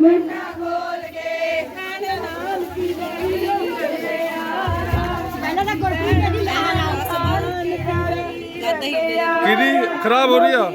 ਮੰਡਾ ਬੋਲ ਕੇ ਨਨ ਨਾਮ ਕੀ ਦੇਵੀ ਪਹਿਲਾਂ ਤਾਂ ਗੁਰਪ੍ਰੀਤ ਦੀ ਮਹਾਨ ਆਸਾਨ ਕਿਹਦੀ ਖਰਾਬ ਹੋ ਰਹੀ ਆ।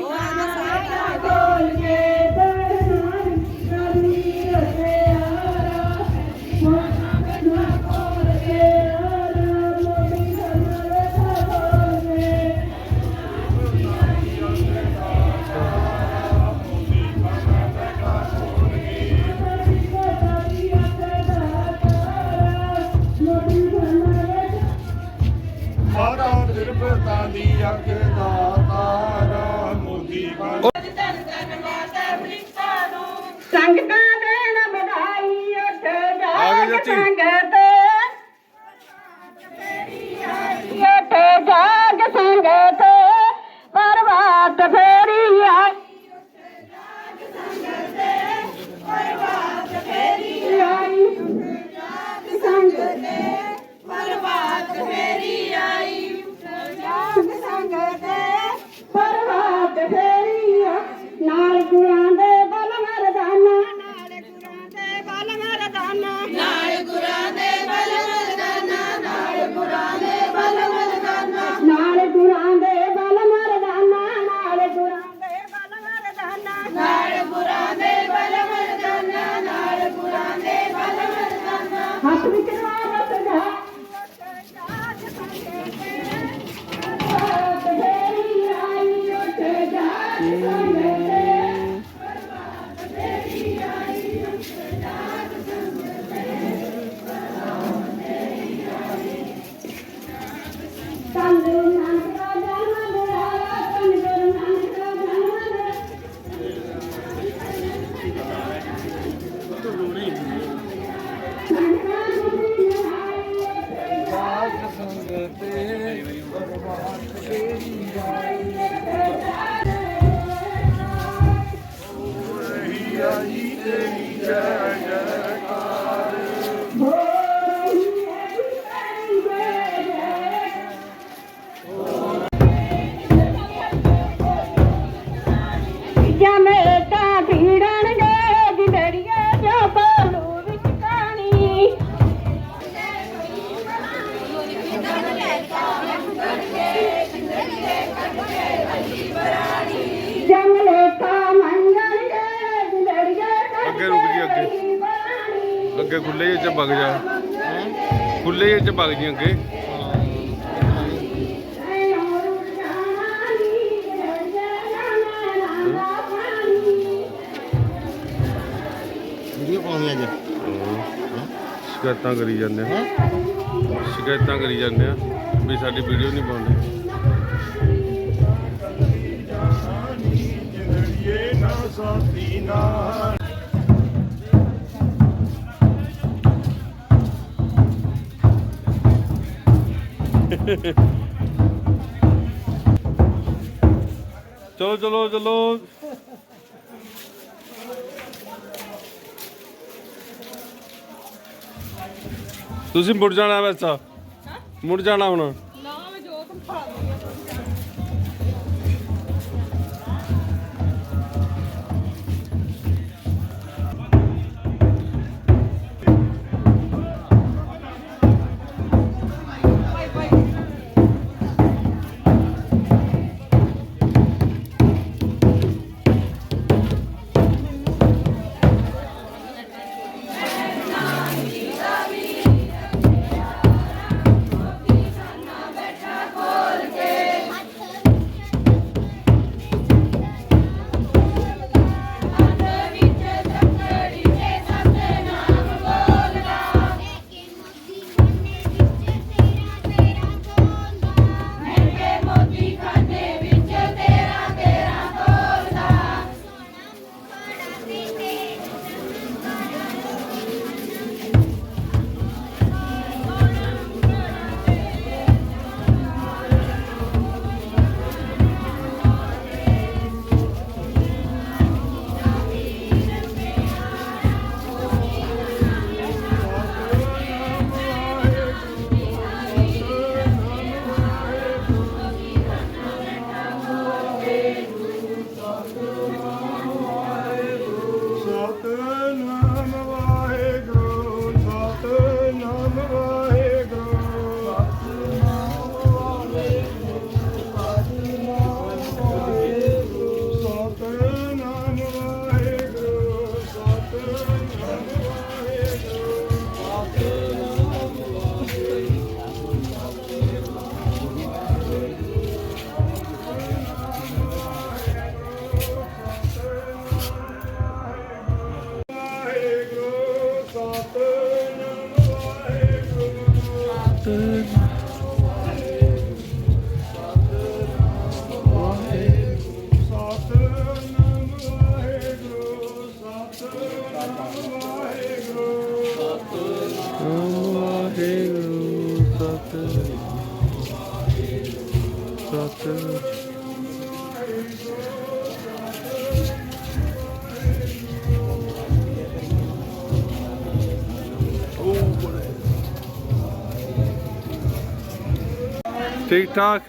ਵਗ ਜੀ ਅੱਗੇ। ਵੀਡੀਓ ਪਾਉਣੀ ਅੱਜ। ਸ਼ਿਕਾਇਤਾਂ ਕਰੀ ਜਾਂਦੇ ਆ। ਸ਼ਿਕਾਇਤਾਂ ਕਰੀ ਜਾਂਦੇ ਆ ਵੀ ਸਾਡੀ ਵੀਡੀਓ ਨਹੀਂ ਪਾਉਂਦੇ ਸਾਥੀ ਨਾਲ। ਚਲੋ ਚਲੋ ਚਲੋ। ਤੁਸੀਂ ਮੁੜ ਜਾਣਾ ਵੈਸਾ। ਮੁੜ ਜਾਣਾ ਹੁਣ। TikTok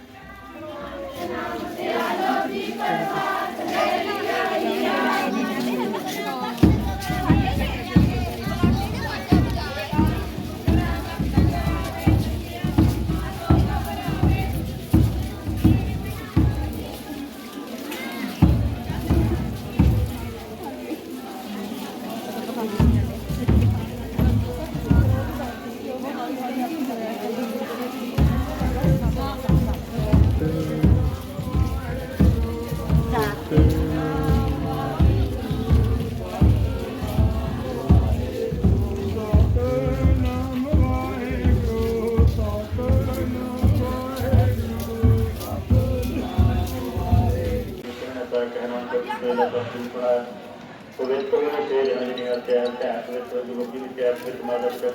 ਤੇ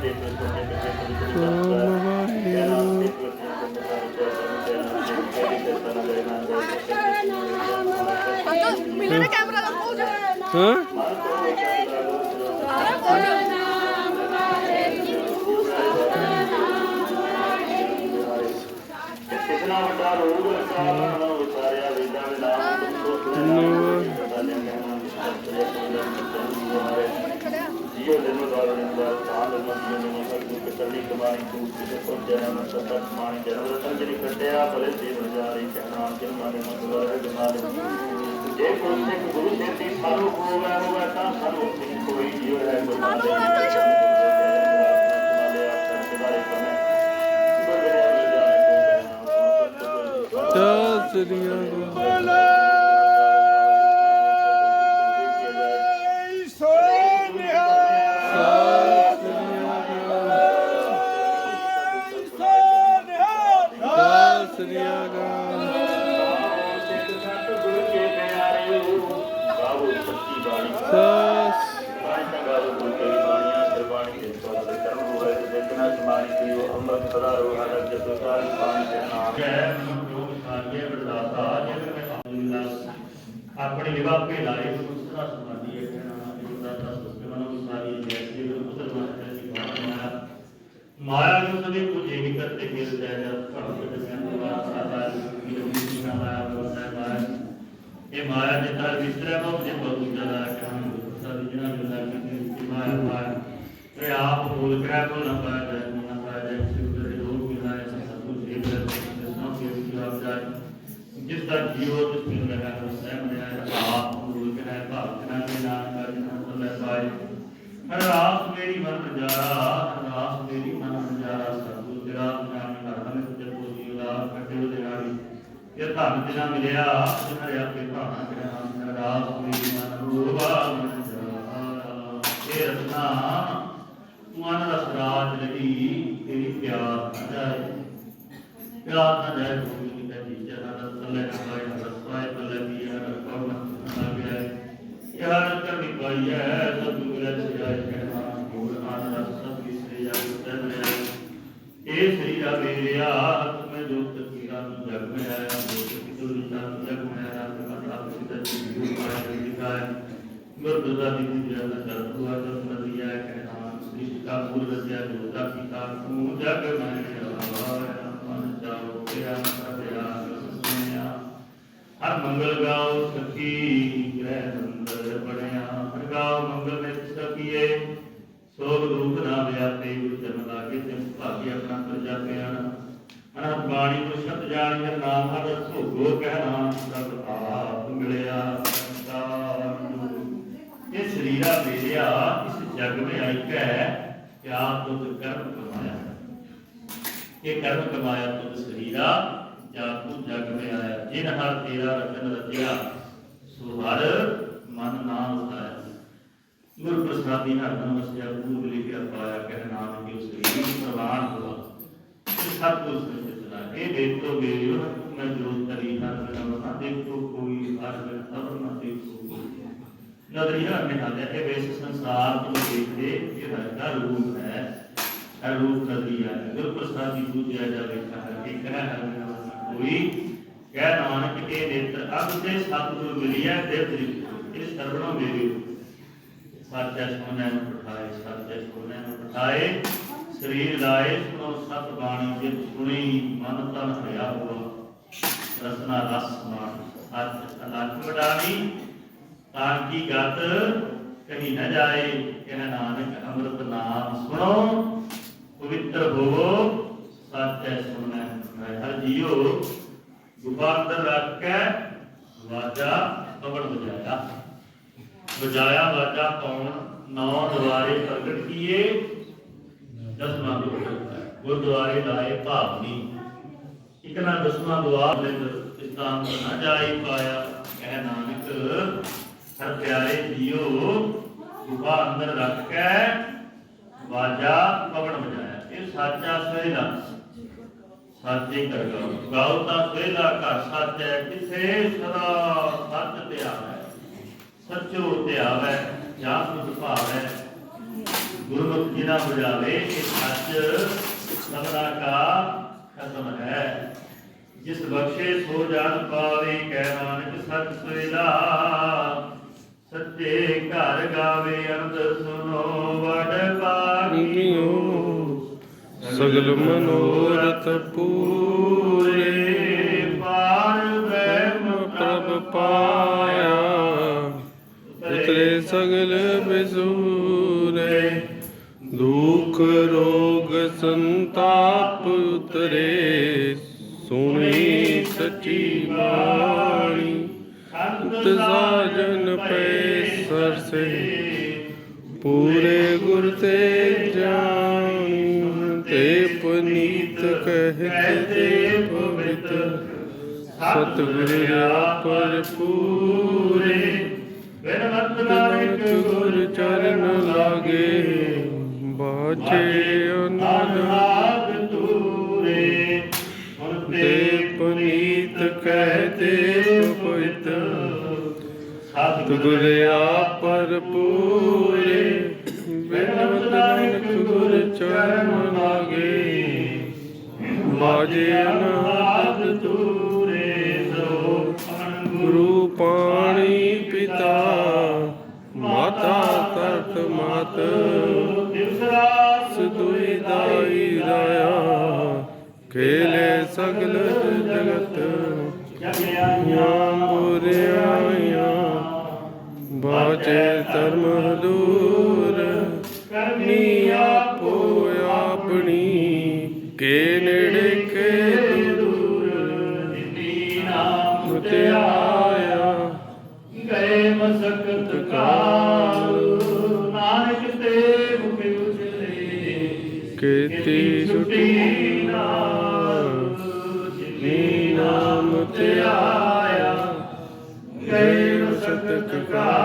ਤੇ ਮੇਰੇ ਕੈਮਰਾ ਦਾ ਹੋ ਜਾ ਹਾਂ। ਕਿਤਨਾ ਵੱਡਾ ਰੋਗ ਸਾਰਾ। ਦੁੱਖ ਕਰਨੀ ਕਮਾਈ ਤੂੰ ਕਿਤੇ ਕੋਲ ਜਨਮ ਸਭ ਮਾਨ ਜਨਮ ਰਤਨ ਜਿਹੜੀ ਕੱਟਿਆ ਭਲੇ ਦੇ ਬਜਾਰੀ ਕਹਿਣਾ ਕਿ ਮਾਰੇ ਮਤਵਾਰੇ ਜਮਾਲੇ ਜੇ ਕੋਈ ਸਿੱਖ ਗੁਰੂ ਸੇਤੀ ਸਾਰੂ ਹੋਵੇ ਹੋਵੇ ਤਾਂ ਸਾਨੂੰ ਸਿੰਘ ਕੋਈ ਜੀਵ ਹੈ ਗੁਰਮਾਲੇ ਚੱਲ ਸਰੀਆ ਚੱਲ ਆਪਣੀ ਨਿਗਾਹ ਪੇ ਲਾਏ ਸੁਸਰਾ ਸਮਾਧੀ ਹੈ ਕਹਿਣਾ ਜਿੰਦਾ ਦਾ ਸੁਸਤੇ ਮਨੋ ਸਾਰੀ ਜੈਸੀ ਗੁਰੂ ਪੁੱਤਰ ਮਾਤਾ ਜੀ ਮਾਇਆ ਮਾਇਆ ਨੂੰ ਸਭੀ ਪੂਜੇ ਨਹੀਂ ਕਰਤੇ ਮਿਲ ਜਾਏ ਜਦ ਭਗਤ ਦੇ ਸੰਵਾਦ ਸਾਦਾ ਕੀ ਰੂਪੀ ਨਾ ਮਾਇਆ ਬੋਲਦਾ ਮਾਇਆ ਇਹ ਮਾਇਆ ਦੇ ਤਰ ਵਿਸਰੇ ਬਹੁ ਜੇ ਬਹੁਤ ਜਲਾ ਕਹਾਂ ਸਾਰੀ ਜਨਾ ਜਨਾ ਕੀ ਮਾਇਆ ਮਾਇਆ ਤੇ ਆਪ ਬੋਲ ਕਰਾ ਕੋ ਨਾ ਪਾਇਆ ਜਾਏ ਨਾ ਪਾਇਆ ਜਾਏ ਸਿਰ ਦੇ ਲੋਕ ਮਿਲਾਏ ਸਭ ਕੁਝ ਇੱਕ ਦਸਾਂ ਕੇ ਵਿਚਾਰ ਜਾਏ ਜਿਸ ਦਾ ਜੀਵੋ ਜਿਸ ਨੂੰ ਲਗਾ ਹੈ ਸਹਿਮ ਰਿਹਾ ਆਪ ਬੋਲ ਕਰਾ ਭਾਵਨਾ ਦੇ ਨਾਮ ਕਰ ਜਨਾ ਲੈ ਪਾਏ ਹਰ ਰਾਸ ਮੇਰੀ ਮਨ ਨਜ਼ਾਰਾ ਹਰ ਰਾਸ ਮੇਰੀ ਮਨ ਨਜ਼ਾਰਾ ਸਤਿਗੁਰ ਤੇਰਾ ਨਾਮ ਕਰਦਾ ਮੈਂ ਤੁਝੇ ਪੂਜੀ ਲਾ ਕੱਟੇ ਉਹਦੇ ਨਾਲੀ ਇਹ ਧਨ ਜਿਨਾ ਮਿਲਿਆ ਜਿਨਾ ਰਿਆ ਕੇ ਭਾਣਾ ਕਰਿਆ ਹਰ ਰਾਸ ਮੇਰੀ ਮਨ ਰੂਵਾ ਮਨ ਨਜ਼ਾਰਾ ਇਹ ਰਤਨਾ ਮਨ ਰਸ ਰਾਜ ਲਈ ਤੇਰੀ ਪਿਆਰ ਨਾ ਜਾਏ ਪਿਆਰ ਨਾ ਜਾਏ ਕੋਈ ਨਹੀਂ ਕਹੀ ਜਨਾ ਰਸ ਲੈ ਪਾਏ ਰਸ ਪਾਏ ਪਲਕੀ ਹਰ ਕੌਣ ਨਾ ਮੰਗਲ ਗਾਉ ਸਕੀ ਗ੍ਰਹਿ ਮੰਗਲ ਬਣਿਆ। ਹਰ ਗਾਉ ਮੰਗਲ ਨੇ ਸਕੀਏ ਸੋਗ ਦੁਖ ਨਾ ਵਿਆਪੇ ਉਚਨ ਲਾਗੇ ਤੇ ਭਾਗੀ ਆਪਣਾ ਪ੍ਰਜਾ ਪਿਆਣਾ। ਅਨੰਤ ਬਾਣੀ ਕੋ ਸ਼ਬਦ ਜਾਣੀ ਹਰ ਨਾਮ ਹਰ ਭੋਗੋ ਕਹਿਣਾ ਸਭ ਆਪ ਮਿਲਿਆ ਇਹ ਸਰੀਰਾ ਮਿਲਿਆ ਇਸ ਜਗ ਮੇ ਆਇਕਾ ਹੈ ਕਿ ਆਪ ਤੁਧ ਕਰਮ ਕਮਾਇਆ। ਇਹ ਕਰਮ ਕਮਾਇਆ ਤੁਧ ਸਰੀਰਾ ਜਾ ਤੂੰ ਜਗ ਮੇ ਆਇਆ, ਜਿਨ ਹਰ ਤੇਰਾ ਰਤਨ ਰਤਿਆ ਸੋ ਹਰ ਮਨ ਨਾਮ ਉਸਾਇਆ ਗੁਰ ਪ੍ਰਸਾਦੀ ਹਰ ਨਾਮ ਵਸਿਆ ਗੁਰ ਲਿਖਿਆ, ਪਾਇਆ, ਕਹਿ ਨਾਮ ਕੀ ਸ੍ਰੀ ਪ੍ਰਵਾਨ ਹੋਆ ਸਭ ਤੋਂ ਸਿੱਧਾ ਇਹ ਦੇਖੋ ਮੇਰਿਓ ਮੈਂ ਜੋ ਤਰੀ ਹਰ ਨਾਮ ਨਾ ਦੇਖੋ ਕੋਈ, ਹਰ ਨਾਮ ਨਾ ਦੇਖੋ ਕੋਈ। ਨਦਰੀਆ ਨੇ ਹਾਲਿਆ ਇਹ ਵੇਸ ਸੰਸਾਰ ਤੋਂ ਦੇਖਦੇ ਇਹ ਹਰ ਦਾ ਰੂਪ ਹੈ। ਹਰ ਰੂਪ ਨਦਰੀਆ ਗੁਰ ਪ੍ਰਸਾਦੀ ਪੂਜਿਆ ਜਾਵੇ ਤਾਂ ਹਰ ਇੱਕ ਹੈ, ਹਰ ਹੋਈ। ਕਹਿ ਨਾਨਕ ਇਹ ਨੇਤਰ, ਅਬ ਤੇ ਸਤਿਗੁਰ ਮਿਲਿਆ ਤੇ ਇਹ ਸਰਵਣੋ ਮੇਰੀ ਸਤਿ ਸੋਨੇ ਨੂੰ ਪਠਾਏ ਸਤਿ ਸੋਨੇ ਨੂੰ ਪਠਾਏ। ਸਰੀਰ ਲਾਏ, ਸੁਣੋ ਸਤ ਬਾਣੀ ਜੇ ਸੁਣੀ, ਮਨ ਤਨ ਹਰਿਆ ਹੋਆ। ਰਸਨਾ ਰਸ ਮਾਨ ਅਰਥ ਅਲੱਗ ਵਡਾਣੀ। ਤਾਂ ਕੀ ਗਤ ਕਹੀ ਨਾ ਜਾਏ, ਕਹਿ ਨਾਨਕ ਅੰਮ੍ਰਿਤ ਨਾਮ ਸੁਣੋ। ਪਵਿੱਤਰ ਹੋਵੋ ਸਤਿ ਸੋਨੇ ਹਰ ਜੀਓ ਗੁਫਾ ਅੰਦਰ ਰੱਖ ਕੇ ਵਾਜਾ ਕਬੜ ਵਜਾਇਆ। ਵਜਾਇਆ ਵਾਜਾ ਕੌਣ ਨੌ ਦੁਆਰੇ ਪ੍ਰਗਟ ਕੀਏ, ਦਸਵਾਂ ਗੁਰਦੁਆਰੇ ਲਾਏ ਭਾਵਨੀ ਇਕ ਦਸਵਾਂ ਦੁਆਰ ਦੇ ਇਸਤਾਨ ਨਾ ਜਾਈ ਪਾਇਆ। ਕਹਿ ਨਾਨਕ, ਹਰ ਪਿਆਰੇ ਜੀਓ ਗੁਫਾ ਅੰਦਰ ਰੱਖ ਕੇ ਵਾਜਾ ਪਵਨ ਵਜਾਇਆ। ਇਹ ਸਾਚਾ ਸਵੇਲਾ ਸਾਚੇ ਕਰ। ਗਾਓ ਤਾਂ ਸਵੇਲਾ ਘਰ ਸੱਚ ਹੈ ਸਦਾ ਸੱਚ ਤੇ ਸੱਚੋ ਤੇ ਜਾਂ ਸੁਧ ਭਾਵੈ। ਗੁਰਮੁਖ ਜਿਨਾ ਬੁਝਾਵੇ ਇਹ ਸੱਚ ਸਭਨਾ ਕਾ ਖਤਮ ਹੈ। ਜਿਸ ਬਖਸ਼ੇ ਸੋ ਜਾਣ ਪਾਵੇ, ਕਹਿ ਨਾਨਕ ਸੱਚ ਸਵੇਲਾ ਸੱਚੇ ਘਰ ਗਾਵੇ ਅੰਤ ਸੁਨੋ, ਵਡ ਪਾਗਿਓ ਸਗਲ ਮਨੋਰਥ ਪੂਰੇ ਪਾਰ ਬ੍ਰਹਮ ਪ੍ਰਭ ਪਾਇਆ। ਉਤਰੇ ਸਗਲ ਬਿਸੂਰੇ ਦੁਖ ਰੋਗ ਸੰਤਾਪ ਉਤਰੇ। ਸੁਣੀ ਸਚੀ ਬਾਣੀ ਅੰਤ ਸਾਜਨ ਪੈ ਸਰਸੇ। ਪੂਰੇ ਗੁਰ ਤੇ ਜਾਣੀ ਕਹਤੇ ਪਵਿੱਤ। ਸਤਿਗੁਰ ਆਪਰ ਪੂਰੇ ਬਿਨਵੰਤ ਨਾਨਕ ਗੁਰ ਚਰਨ ਲਾਗੇ। ਬਾਝੇ ਅਨੰਦ ਅਨਾਗ ਤੂਰੇ ਹੁਣ ਤੇ ਪਨੀਤ ਕਹਤੇ ਪਵਿੱਤ। ਸਤਿਗੁਰ ਆਪਰ ਪੂਰੇ ਬਿਨਵੰਤ ਨਾਨਕ ਗੁਰ ਚਰਨ ਲਾਗੇ। ਬਾਝੇ ਅਨੰਦ ਤੂਰੇ ਸੋ ਗੁਰੂ ਪਾਣੀ ਪਿਤਾ ਮਾਤਾ ਤਤ ਮਾਤ। ਸਦੁਈ ਦਾਈ ਰਾਇਆ ਖੇਲੇ ਸਗਲ ਜਗਤ। ਯਾਮ ਬੁਰਿਆਇਆ ਬਾਚੇ God.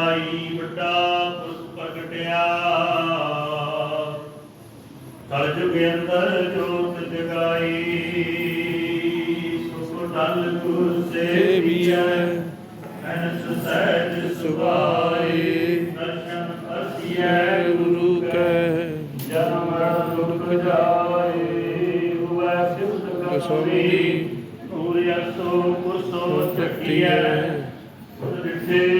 ਭਾਈ ਵੱਡਾ ਪੁਰਖ ਪ੍ਰਗਟਿਆ। ਕਲ ਜੁਗ ਅੰਦਰ ਜੋਤ ਜਗਾਈ। ਸੁਖ ਦਲ ਗੁਰ ਸੇਵੀਐ। ਅਨਸ ਸਹਿਜ ਸੁਭਾਈ। ਦਰਸ਼ਨ ਅਸੀਐ ਗੁਰੂ ਕੈ। ਜਨਮ ਮਰਨ ਦੁਖ ਜਾਏ। ਹੁਆ ਸਿਫਤ ਕਸੋਈ ਸੂਰਿਆ ਸੋ ਕੁਸੋ ਚੱਕੀਐ। ਉਦਿਸੇ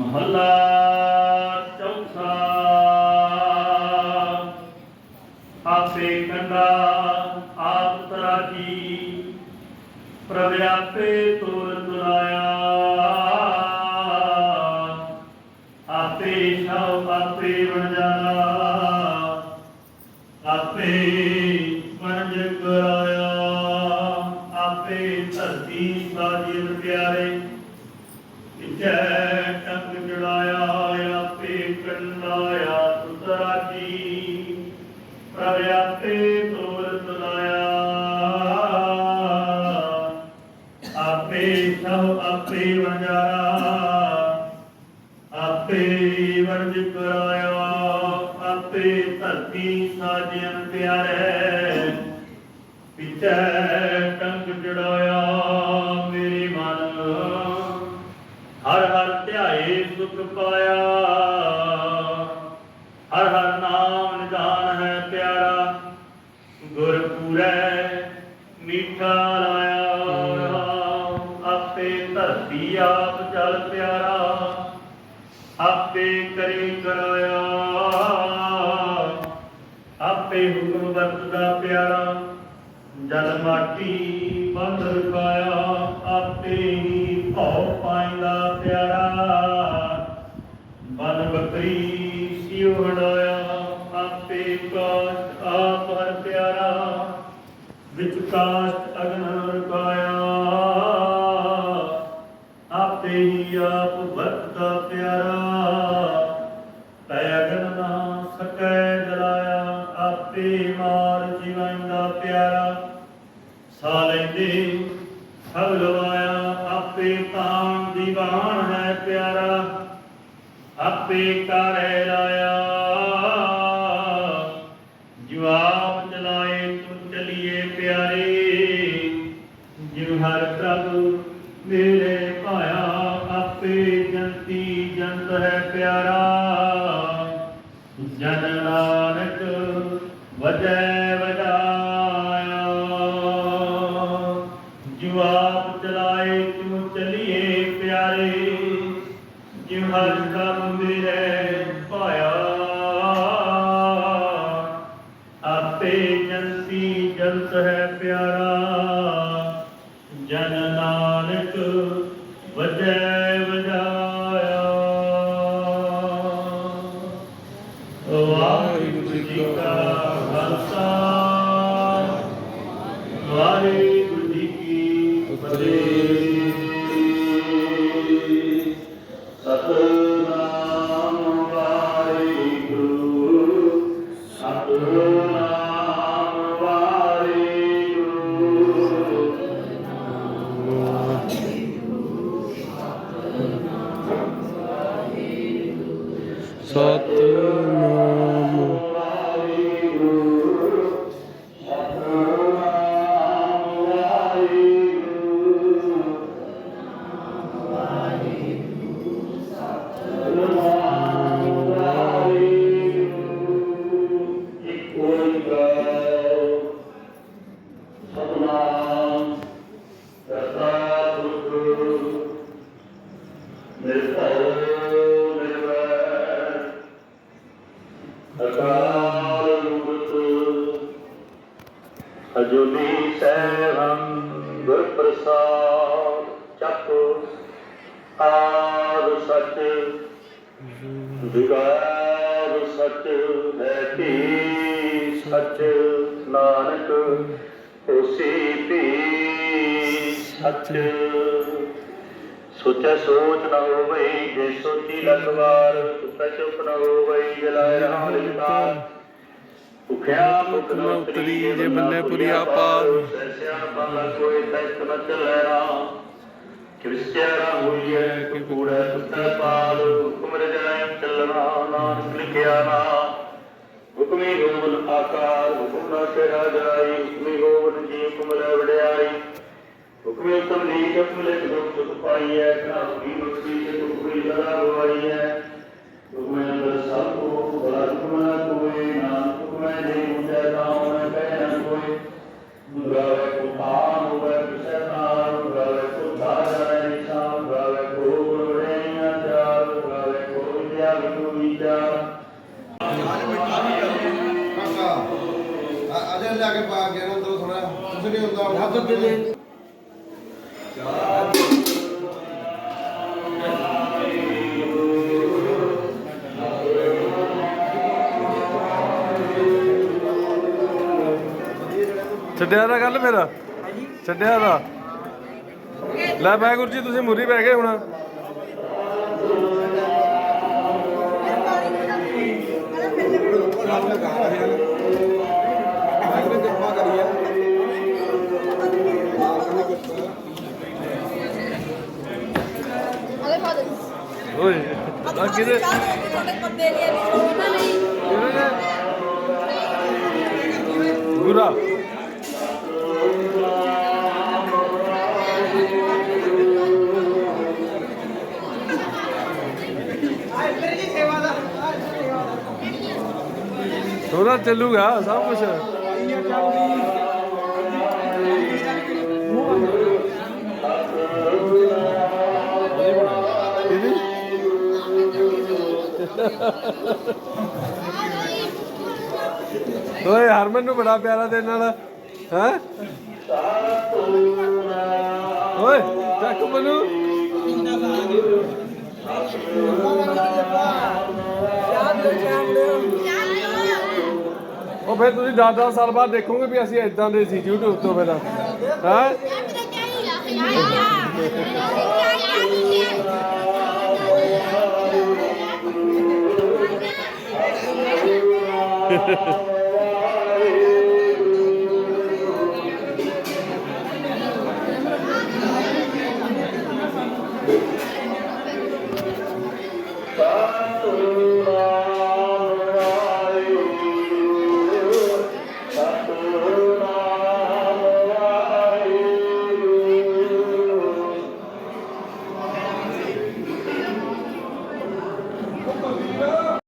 ਮਹੱਲਾ ਚੌਥਾ। ਆਪੇ ਕੰਡਾ ਆਪ ਤਰਾਜੀ ਪ੍ਰਵਿਆਪੇ ਤੋ ਆਪੇ ਕਰੇ ਕਰਾਇਆ। ਆਪੇ ਹੁਕਮ ਵਰਤਦਾ ਪਿਆਰਾ। ਜਲ ਮਾਟੀ ਬੰਦਰ ਪਾਇਆ ਆਪੇ ਹੀ ਭਉ ਪਾਇਦਾ ਪਿਆਰਾ। ਬਨ ਬਕਰੀ ਸਿਉ ਹੜਾਇਆ ਆਪੇ ਕਾਸ਼ਟ ਆਪ ਪਿਆਰਾ। ਵਿਚ ਕਾਸ਼ਟ ਅਗਨ ਆਪੇ ਕਰੈ ਰਾਇਆ। Victor. ਚੁੱਪ ਨਾ ਹੋਵਈ ਜਲਾਇ ਰਾਮ ਲਿਖਾਰ ਭੁਖਿਆ ਮੁਖ ਨ ਉਤਰੀ ਜੇ ਬੰਨੇ ਪੁਰੀਆ ਪਾਰ ਸਸਿਆ ਬੰਨ ਕੋਈ ਤੈਸ ਨ ਚਲੈ ਰਾਮ। ਕਿਵਸਿਆ ਰਾਮ ਹੋਈਐ ਕਿ ਕੂੜਾ ਸੁੱਤਾ ਪਾਲ ਹੁਕਮ ਰਜਾਇ ਚੱਲਣਾ ਨਾਨਕ ਲਿਖਿਆ ਨਾ। ਹੁਕਮੀ ਗੋਵਨ ਆਕਾਰ ਹੁਕਮ ਨਾ ਕਹਿਆ ਜਾਈ। ਹੁਕਮੀ ਗੋਵਨ ਜੀ ਹੁਕਮ ਲੈ ਵੜਿਆਈ ਹੁਕਮੇ ਤੁਮ ਲੀਕ ਤੁਮ ਲੈ ਤੁਮ ਸੁਖ ਪਾਈਐ। ਕਾ ਹੁਕਮੀ ਮੁਕਤੀ ਤੇ ਤੁਮ ਕੋਈ ਲਗਾ ਹੋਈਐ ਤਾਨ ਹੋਵੇ ਕਿਸੈ ਨਾਮ ਗਾਵੇ ਕੋ ਧਾਰੈ ਨਿਸ਼ਾਨ ਗਾਵੇ ਕੋ ਛੱਡਿਆ ਦਾ ਗੱਲ ਫਿਰ ਛੱਡਿਆ ਦਾ ਲੈ ਬੈ ਗੁਰੂ ਜੀ ਤੁਸੀਂ ਮੁਰੀ ਬਹਿ ਗਏ ਹੁਣ। ਓਏ ਆ ਕਿਹਦੇ ਗੁਰਾ। ਥੋੜਾ ਚੱਲੂਗਾ ਸਭ ਕੁਝ ਓਏ ਹਰਮਨ ਨੂੰ ਬੜਾ ਪਿਆਰਾ ਦੇ ਨਾਲ। ਹੈ? ਓਏ ਚੱਕ ਬਨੂ ਉਹ ਫਿਰ ਤੁਸੀਂ 10-10 ਸਾਲ ਬਾਅਦ ਦੇਖੋਗੇ ਵੀ ਅਸੀਂ ਇਦਾਂ ਦੇ ਸੀ YouTube ਤੋਂ ਪਹਿਲਾਂ ਹੈ? ਸਤਿ